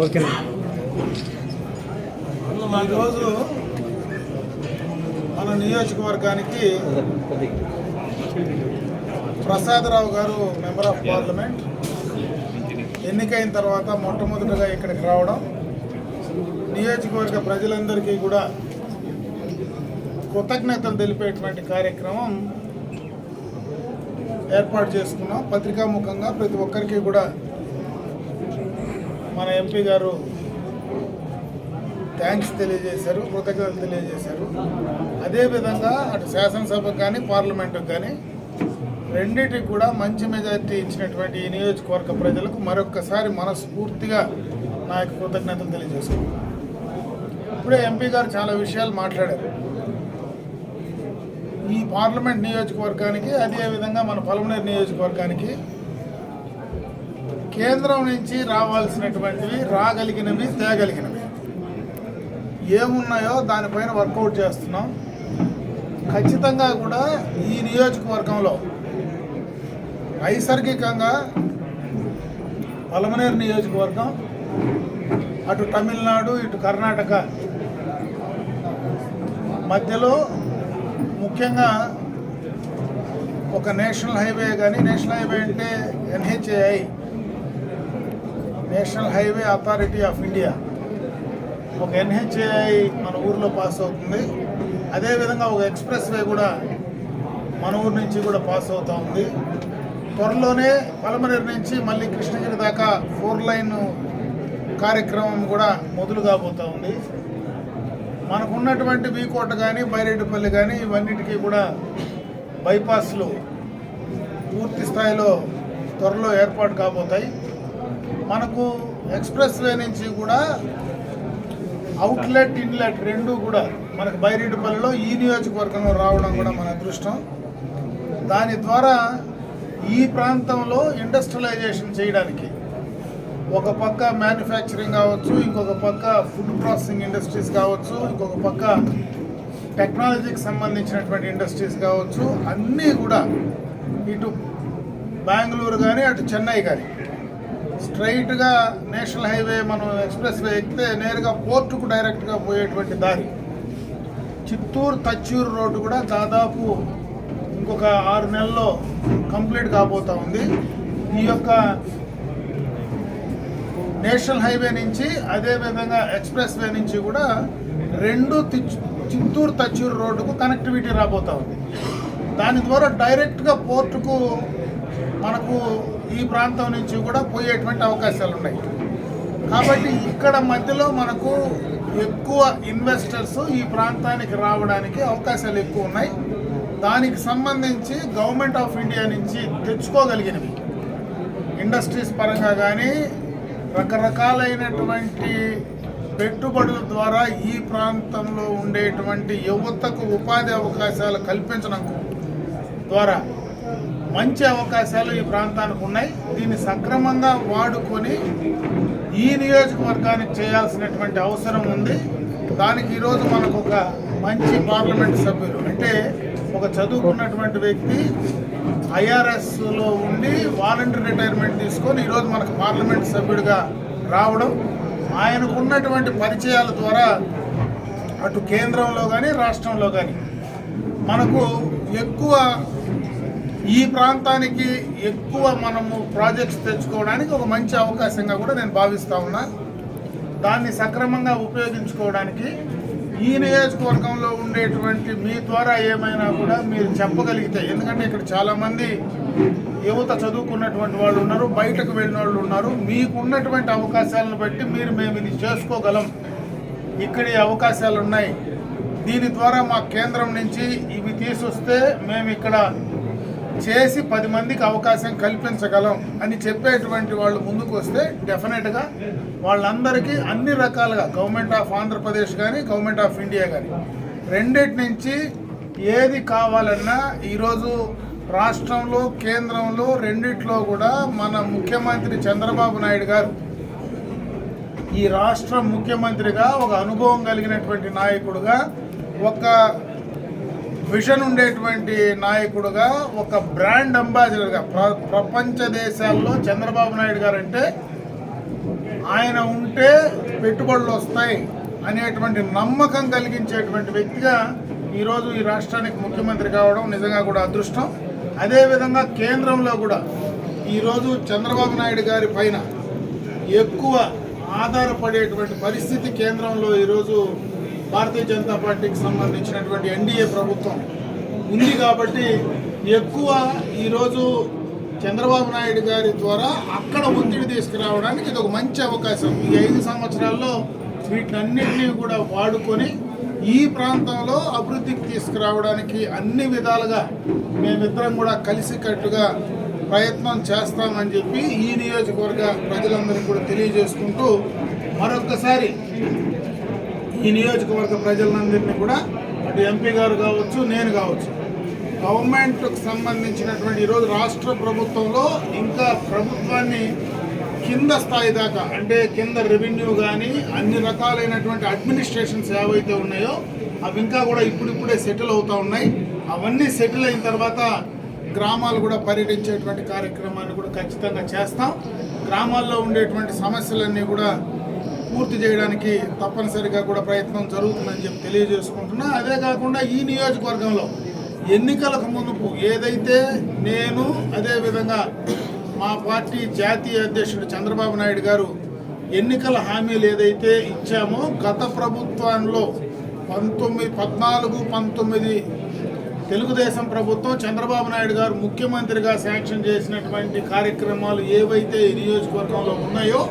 Okay. ఈరోజు మన నియోజకవర్గానికి ప్రసాదరావు గారు మెంబర్ ఆఫ్ పార్లమెంట్ ఎన్నికైన తర్వాత మొట్టమొదటిగా ఇక్కడికి రావడం నియోజకవర్గ ప్రజలందరికీ కూడా కృతజ్ఞతలు తెలిపేటువంటి కార్యక్రమం ఏర్పాటు చేసుకున్నాం. పత్రికాముఖంగా ప్రతి ఒక్కరికి కూడా మన ఎంపీ గారు థ్యాంక్స్ తెలియజేశారు కృతజ్ఞతలు తెలియజేశారు. అదేవిధంగా అటు శాసనసభకు కానీ పార్లమెంటుకు కానీ రెండింటికి కూడా మంచి మెజారిటీ ఇచ్చినటువంటి ఈ నియోజకవర్గ ప్రజలకు మరొక్కసారి మనస్ఫూర్తిగా నా యొక్క కృతజ్ఞతలు తెలియజేసుకున్నాను ఇప్పుడే ఎంపీ గారు చాలా విషయాలు మాట్లాడారు. ఈ పార్లమెంట్ నియోజకవర్గానికి అదేవిధంగా మన పలమనేరు నియోజకవర్గానికి కేంద్రం నుంచి రావాల్సినటువంటివి రాగలిగినవి తేగలిగినవి. ఏమున్నాయో దానిపైన వర్కౌట్ చేస్తున్నాం. ఖచ్చితంగా కూడా ఈ నియోజకవర్గంలో నైసర్గికంగా పలమనేరు నియోజకవర్గం అటు తమిళనాడు ఇటు కర్ణాటక మధ్యలో ముఖ్యంగా ఒక నేషనల్ హైవే కానీ నేషనల్ హైవే అంటే NHAI national highway authority of India. ఒక ఎన్హెచ్ఏఐ మన ఊర్లో పాస్ అవుతుంది. అదేవిధంగా ఒక ఎక్స్ప్రెస్ వే కూడా మన ఊరు నుంచి కూడా పాస్ అవుతూ ఉంది. త్వరలోనే పలమనేరు నుంచి మళ్ళీ కృష్ణగిరి దాకా ఫోర్ లైన్ కార్యక్రమం కూడా మొదలు కాబోతూ ఉంది. మనకున్నటువంటి వీకోట బీకోట కానీ బైరెడ్డిపల్లి కానీ ఇవన్నిటికీ కూడా బైపాస్లు పూర్తి స్థాయిలో త్వరలో ఏర్పాటు కాబోతాయి. మనకు ఎక్స్ప్రెస్ వే నుంచి కూడా అవుట్లెట్ ఇన్లెట్ రెండు కూడా మనకు బైరెడ్డిపల్లిలో ఈ నియోజకవర్గంలో రావడం కూడా మన అదృష్టం. దాని ద్వారా ఈ ప్రాంతంలో ఇండస్ట్రియలైజేషన్ చేయడానికి ఒక పక్క మ్యానుఫ్యాక్చరింగ్ కావచ్చు ఇంకొక పక్క ఫుడ్ ప్రాసెసింగ్ ఇండస్ట్రీస్ కావచ్చు ఇంకొక పక్క టెక్నాలజీకి సంబంధించినటువంటి ఇండస్ట్రీస్ కావచ్చు అన్నీ కూడా ఇటు బెంగళూరు కానీ అటు చెన్నై కానీ స్ట్రైట్గా నేషనల్ హైవే మనం ఎక్స్ప్రెస్వే ఎక్కితే నేరుగా పోర్టుకు డైరెక్ట్గా పోయేటువంటి దారి. చిత్తూరు తచ్చూరు రోడ్డు కూడా దాదాపు ఇంకొక ఆరు నెలల్లో కంప్లీట్ కాబోతూ ఉంది. ఈ యొక్క నేషనల్ హైవే నుంచి అదేవిధంగా ఎక్స్ప్రెస్ వే నుంచి కూడా రెండు తిచ్- చిత్తూరు తచ్చూరు రోడ్డుకు కనెక్టివిటీ రాబోతా ఉంది. దాని ద్వారా డైరెక్ట్గా పోర్టుకు మనకు ఈ ప్రాంతం నుంచి కూడా పోయేటువంటి అవకాశాలు ఉన్నాయి. కాబట్టి ఇక్కడ మధ్యలో మనకు ఎక్కువ ఇన్వెస్టర్స్ ఈ ప్రాంతానికి రావడానికి అవకాశాలు ఎక్కువ ఉన్నాయి. దానికి సంబంధించి గవర్నమెంట్ ఆఫ్ ఇండియా నుంచి తెచ్చుకోగలిగినవి. ఇండస్ట్రీస్ పరంగా కానీ రకరకాలైనటువంటి పెట్టుబడుల ద్వారా ఈ ప్రాంతంలో ఉండేటువంటి యువతకు ఉపాధి అవకాశాలు కల్పించడం ద్వారా మంచి అవకాశాలు ఈ ప్రాంతానికి ఉన్నాయి. దీన్ని సక్రమంగా వాడుకొని ఈ నియోజకవర్గానికి చేయాల్సినటువంటి అవసరం ఉంది. దానికి ఈరోజు మనకు ఒక మంచి పార్లమెంట్ సభ్యులు అంటే ఒక చదువుకున్నటువంటి వ్యక్తి ఐఆర్ఎస్లో ఉండి వాలంటీర్ రిటైర్మెంట్ తీసుకొని ఈరోజు మనకు పార్లమెంట్ సభ్యుడిగా రావడం ఆయనకు ఉన్నటువంటి పరిచయాల ద్వారా అటు కేంద్రంలో కానీ రాష్ట్రంలో కానీ మనకు ఎక్కువ ఈ ప్రాంతానికి ఎక్కువ మనము ప్రాజెక్ట్స్ తెచ్చుకోవడానికి ఒక మంచి అవకాశంగా కూడా నేను భావిస్తూ ఉన్నా. దాన్ని సక్రమంగా ఉపయోగించుకోవడానికి ఈ నియోజకవర్గంలో ఉండేటువంటి మీ ద్వారా ఏమైనా కూడా మీరు చెప్పగలిగితే ఎందుకంటే ఇక్కడ చాలామంది యువత చదువుకున్నటువంటి వాళ్ళు ఉన్నారు బయటకు వెళ్ళిన వాళ్ళు ఉన్నారు మీకు ఉన్నటువంటి అవకాశాలను బట్టి మీరు మేము ఇది చేసుకోగలం. ఇక్కడ అవకాశాలు ఉన్నాయి దీని ద్వారా మా కేంద్రం నుంచి ఇవి తీసుకొస్తే మేము ఇక్కడ చేసి పది మందికి అవకాశం కల్పించగలం అని చెప్పేటువంటి వాళ్ళు ముందుకు వస్తే డెఫినెట్గా వాళ్ళందరికీ అన్ని రకాలుగా గవర్నమెంట్ ఆఫ్ ఆంధ్రప్రదేశ్ కానీ గవర్నమెంట్ ఆఫ్ ఇండియా కానీ రెండిటి నుంచి ఏది కావాలన్నా ఈరోజు రాష్ట్రంలో కేంద్రంలో రెండిట్లో కూడా మన ముఖ్యమంత్రి చంద్రబాబు నాయుడు గారు ఈ రాష్ట్ర ముఖ్యమంత్రిగా ఒక అనుభవం కలిగినటువంటి నాయకుడుగా ఒక విజన్ ఉండేటువంటి నాయకుడుగా ఒక బ్రాండ్ అంబాసిడర్గా ప్ర ప్రపంచ దేశాల్లో చంద్రబాబు నాయుడు గారు అంటే ఆయన ఉంటే పెట్టుబడులు వస్తాయి అనేటువంటి నమ్మకం కలిగించేటువంటి వ్యక్తిగా ఈరోజు ఈ రాష్ట్రానికి ముఖ్యమంత్రి కావడం నిజంగా కూడా అదృష్టం. అదేవిధంగా కేంద్రంలో కూడా ఈరోజు చంద్రబాబు నాయుడు గారి పైన ఎక్కువ ఆధారపడేటువంటి పరిస్థితి కేంద్రంలో ఈరోజు భారతీయ జనతా పార్టీకి సంబంధించినటువంటి ఎన్డీఏ ప్రభుత్వం ఉంది కాబట్టి ఎక్కువ ఈరోజు చంద్రబాబు నాయుడు గారి ద్వారా అక్కడ ఒత్తిడి తీసుకురావడానికి ఇది ఒక మంచి అవకాశం. ఈ ఐదు సంవత్సరాల్లో వీటినన్నింటినీ కూడా వాడుకొని ఈ ప్రాంతంలో అభివృద్ధికి తీసుకురావడానికి అన్ని విధాలుగా మేమిద్దరం కూడా కలిసికట్టుగా ప్రయత్నం చేస్తామని చెప్పి ఈ నియోజకవర్గ ప్రజలందరికీ కూడా తెలియజేసుకుంటూ మరొకసారి ఈ నియోజకవర్గ ప్రజలందరినీ కూడా అటు ఎంపీ గారు కావచ్చు నేను కావచ్చు. గవర్నమెంట్కు సంబంధించినటువంటి ఈరోజు రాష్ట్ర ప్రభుత్వంలో ఇంకా ప్రభుత్వాన్ని కింద స్థాయి దాకా అంటే కింద రెవెన్యూ కానీ అన్ని రకాలైనటువంటి అడ్మినిస్ట్రేషన్స్ ఏవైతే ఉన్నాయో అవి ఇంకా కూడా ఇప్పుడిప్పుడే సెటిల్ అవుతూ ఉన్నాయి. అవన్నీ సెటిల్ అయిన తర్వాత గ్రామాలు కూడా పర్యటించేటువంటి కార్యక్రమాన్ని కూడా ఖచ్చితంగా చేస్తాం. గ్రామాల్లో ఉండేటువంటి సమస్యలన్నీ కూడా పూర్తి చేయడానికి తప్పనిసరిగా కూడా ప్రయత్నం జరుగుతుందని చెప్పి తెలియజేసుకుంటున్నా. అదే కాకుండా ఈ నియోజకవర్గంలో ఎన్నికలకు ముందు ఏదైతే నేను అదేవిధంగా మా పార్టీ జాతీయ అధ్యక్షుడు చంద్రబాబు నాయుడు గారు ఎన్నికల హామీలు ఏదైతే ఇచ్చామో గత ప్రభుత్వంలో పంతొమ్మిది పద్నాలుగు పంతొమ్మిది తెలుగుదేశం ప్రభుత్వం చంద్రబాబు నాయుడు గారు ముఖ్యమంత్రిగా శాంక్షన్ చేసినటువంటి కార్యక్రమాలు ఏవైతే ఈ నియోజకవర్గంలో ఉన్నాయో